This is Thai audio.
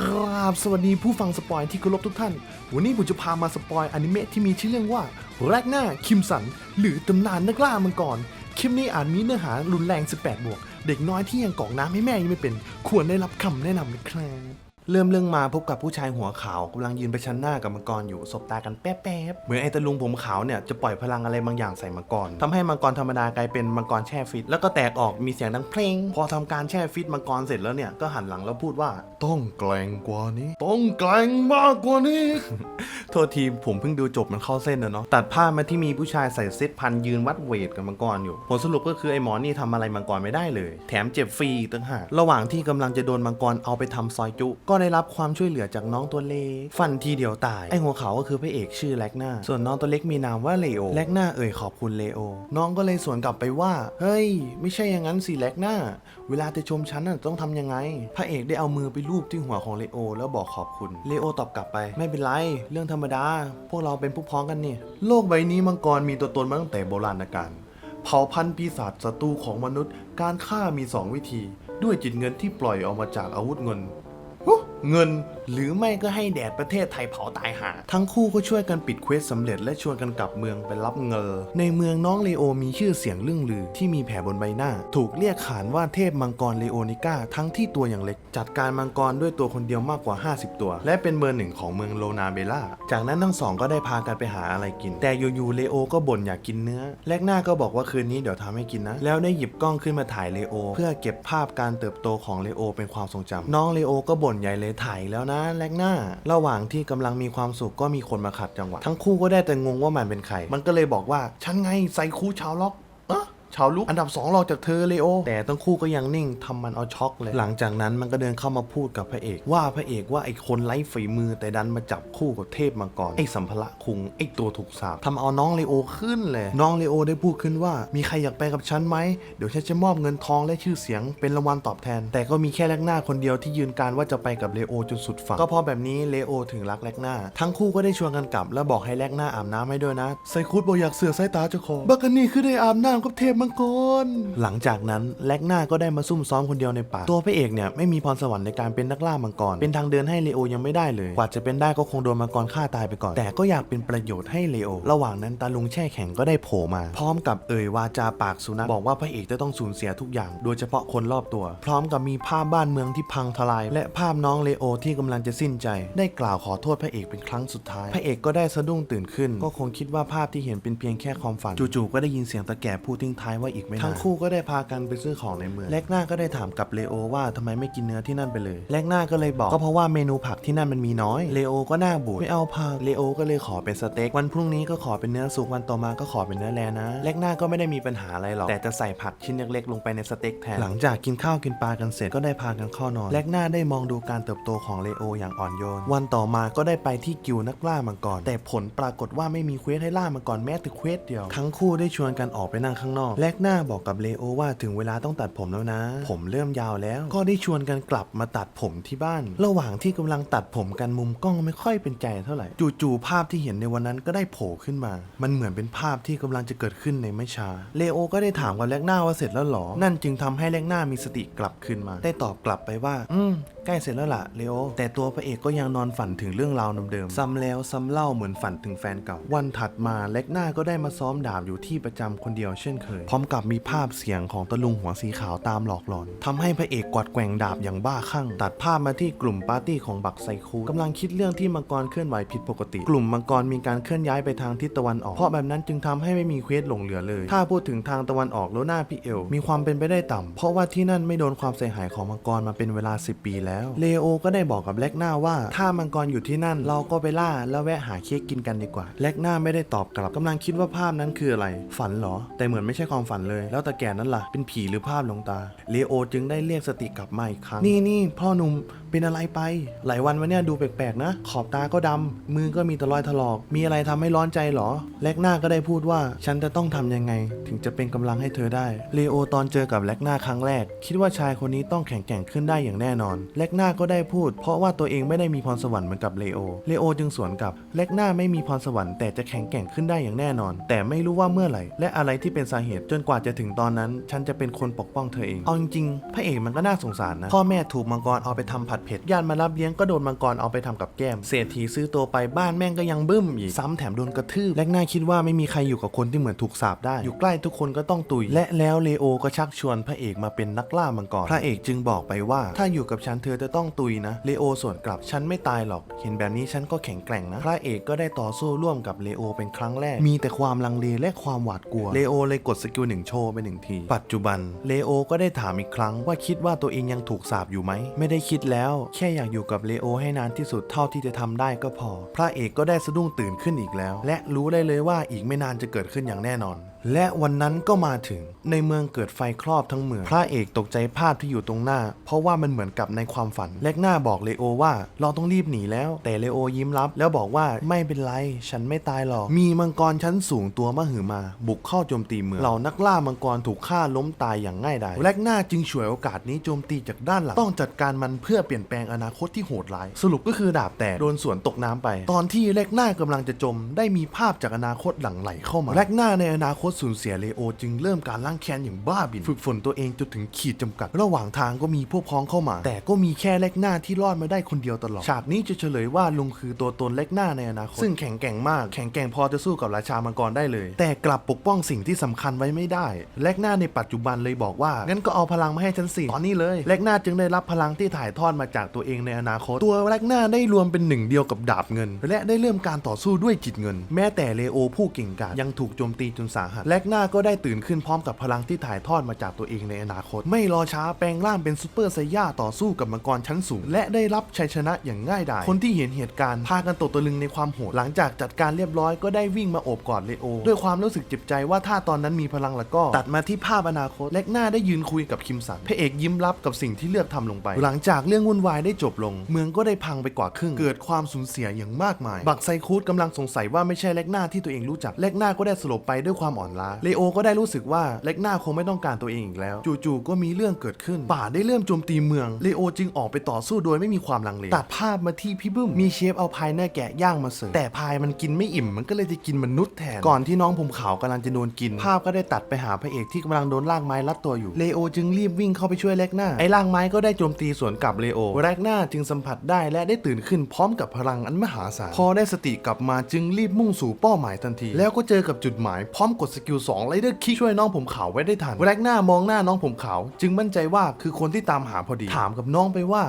กราบสวัสดีผู้ฟังสปอยที่เคารพทุกท่าน วันนี้ผมจะพามาสปอยอนิเมะที่มีชื่อเรื่องว่าแรกหน้าคิมสัน หรือตำนานนักล่ามังกรคลิปนี้อาจมีเนื้อหารุนแรง 18 บวก เด็กน้อยที่ยังกอกน้ำให้แม่ยังไม่เป็น ควรได้รับคำแนะนำนะครับ เริ่มเรื่องมาพบกับผู้ชายหัวขาวกำลังยืนไปชั้นหน้ากับมังกรอยู่สบตากันแป๊บๆเหมือนไอ้ตะลุงผมขาวเนี่ยจะปล่อยพลังอะไรบางอย่างใส่มังกรทำให้มังกรธรรมดากลายเป็นมังกรแช่ฟิต แล้วก็แตกออกมีเสียงดังเพลง พอทำการแช่ฟิตมังกรเสร็จแล้วเนี่ยก็หันหลังแล้วพูดว่า ต้องแกล้งกว่านี้ ต้องแกล้งมากกว่านี้ โทษทีผมเพิ่งดูจบมันเข้าเส้นนะเนาะตัดภาพมาที่มีผู้ชายใส่เซตพันยืนวัดเวทกับมังกรอยู่ผลสรุปก็คือไอ้หมอนี่ทำอะไรมังกรไม่ได้เลย แถมเจ็บฟรีต่างหากระหว่างที่กำลังจะโดนมังกรเอาไปทำซอยจุก็็ได้รับความช่วยเหลือจากน้องตัวเล็กฟันทีเดียวตาย ไอ้หัวเขาก็คือพระเอกชื่อแลกนาส่วนน้องตัวเล็กมีนามว่าเลโอแลกนาเอ่ยขอบคุณเลโอ น้องก็เลยสวนกลับไปว่า เฮ้ย ไม่ใช่อย่างนั้นสิแลกนาเวลาจะชมฉันน่ะต้องทำยังไง พระเอกได้เอามือไปลูบที่หัวของเลโอ แล้วบอกขอบคุณ เลโอตอบกลับไป ไม่เป็นไร เรื่องธรรมดา พวกเราเป็นผู้พ้องกันนี่ โลกใบนี้มังกรมีตัวตนมาตั้งแต่โบราณกาลเผ่าพันธุ์ปีศาจศัตรูของมนุษย์ การฆ่ามีสองวิธี ด้วยจิตเงินที่ปล่อยออกมาจากอาวุธเงิน เงิน หรือไม่ก็ให้แดดประเทศไทยเผาตายหา ทั้งคู่ก็ช่วยกันปิดเควสสำเร็จและชวนกันกลับเมืองไปรับเงิน ในเมืองน้องเลโอมีชื่อเสียงเรื่องลือที่มีแผลบนใบหน้า ถูกเรียกขานว่าเทพมังกรเลโอนิก้าทั้งที่ตัวอย่างเล็ก จัดการมังกรด้วยตัวคนเดียวมากกว่า 50 ตัว และเป็นเบอร์หนึ่งของเมืองโลนาเบล่า จากนั้นทั้งสองก็ได้พากันไปหาอะไรกิน แต่อยู่ๆเลโอก็บ่นอยากกินเนื้อแลกหน้าก็บอกว่าคืนนี้เดี๋ยวทำให้กินนะ แล้วได้หยิบกล้องขึ้นมาถ่ายเลโอ เพื่อเก็บภาพการเติบโตของเลโอเป็นความทรงจำน้องเลโอก็บ่นใหญ่เลยถ่ายแล้วนะแลกหน้า ระหว่างที่กำลังมีความสุขก็มีคนมาขัดจังหวะ ทั้งคู่ก็ได้แต่งงว่ามันเป็นใคร มันก็เลยบอกว่าฉันไงไซคูชาวล็อก ชาวลุกอันดับ2รองจากเธอเลโอ แต่ทั้งคู่ก็ยังนิ่งทำมันเอาช็อกเลย หลังจากนั้นมันก็เดินเข้ามาพูดกับพระเอก ว่าพระเอกว่าไอ้คนไร้ฝีมือแต่ดันมาจับคู่กับเทพมังกรไอ้สัมภาระคุงไอ้ตัวถูกสาปทำเอาน้องเลโอขึ้นเลย น้องเลโอได้พูดขึ้นว่า มีใครอยากไปกับฉันไหมเดี๋ยวฉันจะมอบเงินทองและชื่อเสียงเป็นรางวัลตอบแทน แต่ก็มีแค่แลกหน้าคนเดียวที่ยืนการว่าจะไปกับเลโอจนสุดฝั่งก็เพราะแบบนี้เลโอถึงรักแลกหน้า ทั้งคู่ก็ได้ชวนกันกลับ และบอกให้แลกหน้าอาบน้ำให้ด้วยนะไซคุดบอกอยากเสือสายตาเจ้าของบักกันนี่คือได้อาบน้ำกับเทพมังกร หลังจากนั้นแลกหน้าก็ได้มาซุ่มซ้อมคนเดียวในป่า ตัวพระเอกเนี่ยไม่มีพรสวรรค์ในการเป็นนักล่ามังกร เป็นทางเดินให้เลโอยังไม่ได้เลย กว่าจะเป็นได้ก็คงโดนมังกรฆ่าตายไปก่อน แต่ก็อยากเป็นประโยชน์ให้เลโอ ระหว่างนั้นตาลุงแช่แข็งก็ได้โผล่มา พร้อมกับเอ่ยวาจาปากสุนัขบอกว่าพระเอกจะต้องสูญเสียทุกอย่าง โดยเฉพาะคนรอบตัว พร้อมกับมีภาพบ้านเมืองที่พังทลาย และภาพน้องเลโอที่กำลังจะสิ้นใจ ได้กล่าวขอโทษพระเอกเป็นครั้งสุดท้าย พระเอกก็ได้สะดุ้งตื่นขึ้น ก็คงคิดว่าภาพที่เห็นเป็นเพียงแค่ความฝัน จู่ๆก็ได้ยินเสียงตะแก่พูดทิ้งท้ายว่าอีกไม่นานทั้งคู่ก็ได้พากันไปซื้อของในเมืองแลกหน้าก็ได้ถามกับเลโอว่าทำไมไม่กินเนื้อที่นั่นไปเลยแลกหน้าก็เลยบอกก็เพราะว่าเมนูผักที่นั่นมันมีน้อยเลโอก็หน้าบูดไม่เอาผักเลโอก็เลยขอเป็นสเต็กวันพรุ่งนี้ก็ขอเป็นเนื้อสุกวันต่อมาก็ขอเป็นเนื้อแลนะแลกหน้าก็ไม่ได้มีปัญหาอะไรหรอกแต่จะใส่ผักชิ้นเล็กๆลงไปในสเต็กแทนหลังจากกินข้าวกินปลากันเสร็จก็ได้พากันเข้านอนแลกหน้าได้มองดูการเติบโตของเลโออย่างอ่อนโยนวันต่อมาก็ได้ไปที่กิวนักล่ามังกรแต่ผลปรากฏว่าไม่มีเควสให้ล่ามังกรแม้แต่เควสเดียวทั้งคู่ได้ชวนกันออกไปนั่งข้างนอกแลกหน้าบอกกับเลโอว่าถึงเวลาต้องตัดผมแล้วนะ ผมเริ่มยาวแล้ว ก็ได้ชวนกันกลับมาตัดผมที่บ้าน ระหว่างที่กำลังตัดผมกันมุมกล้องไม่ค่อยเป็นใจเท่าไหร่ จู่ๆภาพที่เห็นในวันนั้นก็ได้โผล่ขึ้นมา มันเหมือนเป็นภาพที่กำลังจะเกิดขึ้นในไม่ช้า เลโอก็ได้ถามกับแลกหน้าว่าเสร็จแล้วหรอ นั่นจึงทำให้แลกหน้ามีสติกลับคืนมา ได้ตอบกลับไปว่า อืม ใกล้เสร็จแล้วล่ะเลโอแต่ตัวพระเอกก็ยังนอนฝันถึงเรื่องราวเดิมๆซ้ำแล้วซ้ำเล่าเหมือนฝันถึงแฟนเก่า วันถัดมาเล็กหน้าก็ได้มาซ้อมดาบอยู่ที่ประจำคนเดียวเช่นเคย พร้อมกับมีภาพเสียงของตะลุงหัวสีขาวตามหลอกหลอนทำให้พระเอกกวาดแกว่งดาบอย่างบ้าคลั่ง ตัดภาพมาที่กลุ่มปาร์ตี้ของบักไซคูกำลังคิดเรื่องที่มังกรเคลื่อนไหวผิดปกติ กลุ่มมังกรมีการเคลื่อนย้ายไปทางทิศตะวันออก เพราะแบบนั้นจึงทำให้ไม่มีเควสหลงเหลือเลย ถ้าพูดถึงทางตะวันออกโลน่าพิเอลมีความเป็นไปได้ต่ำเพราะว่าที่นั่นไม่โดนความเสียหายของมังกรมาเป็นเวลา 10 ปีแล้วเลโอก็ได้บอกกับแลกหน้าว่า ถ้ามังกรอยู่ที่นั่นเราก็ไปล่าแล้วแวะหาเค้กกินกันดีกว่า แลกหน้าไม่ได้ตอบกลับกำลังคิดว่าภาพนั้นคืออะไร ฝันเหรอ แต่เหมือนไม่ใช่ความฝันเลย แล้วตาแก่นั้นล่ะ เป็นผีหรือภาพลวงตา เลโอจึงได้เรียกสติกลับมาอีกครั้ง นี่นี่พ่อหนุ่มเป็นอะไรไป หลายวันมาเนี่ยดูแปลกๆนะ ขอบตาก็ดำมือก็มีแตรอยถลอก มีอะไรทำให้ร้อนใจเหรอ แลกหน้าก็ได้พูดว่า ฉันจะต้องทำยังไง ถึงจะเป็นกำลังให้เธอได้ เลโอตอนเจอกับแลกหน้าครั้งแรก คิดว่าชายคนนี้ต้องแข็งแกร่งขึ้นได้อย่างแน่นอนแลล็กหน้าก็ได้พูด เพราะว่าตัวเองไม่ได้มีพรสวรรค์เหมือนกับเลโอ เลโอจึงสวนกลับ เล็กหน้าไม่มีพรสวรรค์แต่จะแข็งแกร่งขึ้นได้อย่างแน่นอน แต่ไม่รู้ว่าเมื่อไหร่ และอะไรที่เป็นสาเหตุจนกว่าจะถึงตอนนั้น ฉันจะเป็นคนปกป้องเธอเอง เอาจริงๆพระเอกมันก็น่าสงสารนะ พ่อแม่ถูกมังกรเอาไปทำผัดเผ็ด ญาติมารับเลี้ยงก็โดนมังกรเอาไปทำกับแก้ม เศรษฐีซื้อตัวไปบ้านแม่งก็ยังบึ้มอีก ซ้ำแถมโดนกระทืบแล็กหน้าคิดว่าไม่มีใครอยู่กับคนที่เหมือนถูกสาปได้ อยู่ใกล้ทุกคนก็ต้องตุย และแล้วเลโอก็ชักชวนพระเอกมาเป็นนักล่ามังกร พระเอกจึงบอกไปว่า ถ้าอยู่กับฉันเธอจะต้องตุยนะ เลโอส่วนกลับฉันไม่ตายหรอก เห็นแบบนี้ฉันก็แข็งแกร่งนะ พระเอกก็ได้ต่อสู้ร่วมกับเลโอเป็นครั้งแรก มีแต่ความลังเลและความหวาดกลัว เลโอเลยกดสกิลหนึ่งโชว์ไปหนึ่งที ปัจจุบัน เลโอก็ได้ถามอีกครั้งว่าคิดว่าตัวเองยังถูกสาปอยู่ไหม ไม่ได้คิดแล้ว แค่อยากอยู่กับเลโอให้นานที่สุดเท่าที่จะทำได้ก็พอ พระเอกก็ได้สะดุ้งตื่นขึ้นอีกแล้ว และรู้ได้เลยว่าอีกไม่นานจะเกิดขึ้นอย่างแน่นอน และวันนั้นก็มาถึงในเมืองเกิดไฟครอบทั้งเมือง พระเอกตกใจภาพที่อยู่ตรงหน้า เพราะว่ามันเหมือนกับในความฝัน เล็กหน้าบอกเลโอว่าเราต้องรีบหนีแล้ว แต่เลโอยิ้มรับ แล้วบอกว่าไม่เป็นไร ฉันไม่ตายหรอก มีมังกรชั้นสูงตัวมหึมา บุกเข้าโจมตีเมืองเหล่านักล่ามังกรถูกฆ่าล้มตายอย่างง่ายดายเล็กหน้าจึงฉวยโอกาสนี้โจมตีจากด้านหลังต้องจัดการมันเพื่อเปลี่ยนแปลงอนาคตที่โหดร้าย สรุปก็คือดาบแตกโดนสวนตกน้ำไป ตอนที่เล็กหน้ากำลังจะจม ได้มีภาพจากอนาคตหลังไหลเข้ามาเล็กหน้าในอนาคตสูญเสียเลโอจึงเริ่มการล้างแค้นอย่างบ้าบิน ฝึกฝนตัวเองจนถึงขีดจำกัด ระหว่างทางก็มีพวกพ้องเข้ามา แต่ก็มีแค่เล็กหน้าที่รอดมาได้คนเดียวตลอด ฉากนี้จะเฉลยว่าลุงคือตัวตนเล็กหน้าในอนาคต ซึ่งแข็งแกร่งมาก แข็งแกร่งพอจะสู้กับราชามังกรได้เลย แต่กลับปกป้องสิ่งที่สำคัญไว้ไม่ได้ เล็กหน้าในปัจจุบันเลยบอกว่า งั้นก็เอาพลังมาให้ฉันสิตอนนี้เลย เล็กหน้าจึงได้รับพลังที่ถ่ายทอดมาจากตัวเองในอนาคต ตัวเล็กหน้าได้รวมเป็นหนึ่งเดียวกับดาบเงิน และได้เริ่มการต่อสู้ด้วยจิตเงิน แม้แต่เลโอผู้เก่งกาจยังถูกโจมตีจนสาหัสเล็กหน้าก็ได้ตื่นขึ้นพร้อมกับพลังที่ถ่ายทอดมาจากตัวเองในอนาคต ไม่รอช้าแปลงร่างเป็นซูเปอร์ไซย่าต่อสู้กับมังกรชั้นสูง และได้รับชัยชนะอย่างง่ายดายคนที่เห็นเหตุการณ์พากันตกตะลึงในความโหดหลังจากจัดการเรียบร้อยก็ได้วิ่งมาโอบกอดเลโอ ด้วยความรู้สึกเจ็บใจว่าถ้าตอนนั้นมีพลังแล้วก็ตัดมาที่ภาพอนาคตเล็กหน้าได้ยืนคุยกับคิมสันพระเอกยิ้มรับกับสิ่งที่เลือกทำลงไป หลังจากเรื่องวุ่นวายได้จบลง เมืองก็ได้พังไปกว่าครึ่ง เกิดความสูญเสียอย่างมากมาย บักไซคูดกำลังสงสัยว่าไม่ใช่เล็กหน้าที่ตัวเองรู้จักเล็กหน้าก็ได้สลบไปด้วยความอ่อนล้าเลโอก็ได้รู้สึกว่าเล็กหน้าคงไม่ต้องการตัวเองอีกแล้ว จู่ๆก็มีเรื่องเกิดขึ้นป่าได้เริ่มโจมตีเมืองเลโอจึงออกไปต่อสู้โดยไม่มีความลังเลตัดภาพมาที่พี่บึ้มมีเชฟเอาพายหน้าแกะย่างมาเสิร์ฟแต่พายมันกินไม่อิ่มมันก็เลยจะกินมนุษย์แทนก่อนที่น้องผมขาวกำลังจะโดนกิน ภาพก็ได้ตัดไปหาพระเอกที่กำลังโดนลางไม้รัดตัวอยู่เลโอจึงรีบวิ่งเข้าไปช่วยเล็กหน้าไอ้ลางไม้ก็ได้โจมตีสวนกลับเลโอเล็กหน้าจึงสัมผัสได้และได้ตื่นขึ้นพร้อมกับพลังอันมหาศาลพอได้สติกลับมาจึงรีบมุ่งสู่เป้าหมายทันที แล้วก็เจอกับจุดหมายพร้อมกดสกิล2ไลเดอร์คิกช่วยน้องผมขาวไว้ได้ทันแรกหน้ามองหน้าน้องผมขาว จึงมั่นใจว่าคือคนที่ตามหาพอดี ถามกับน้องไปว่า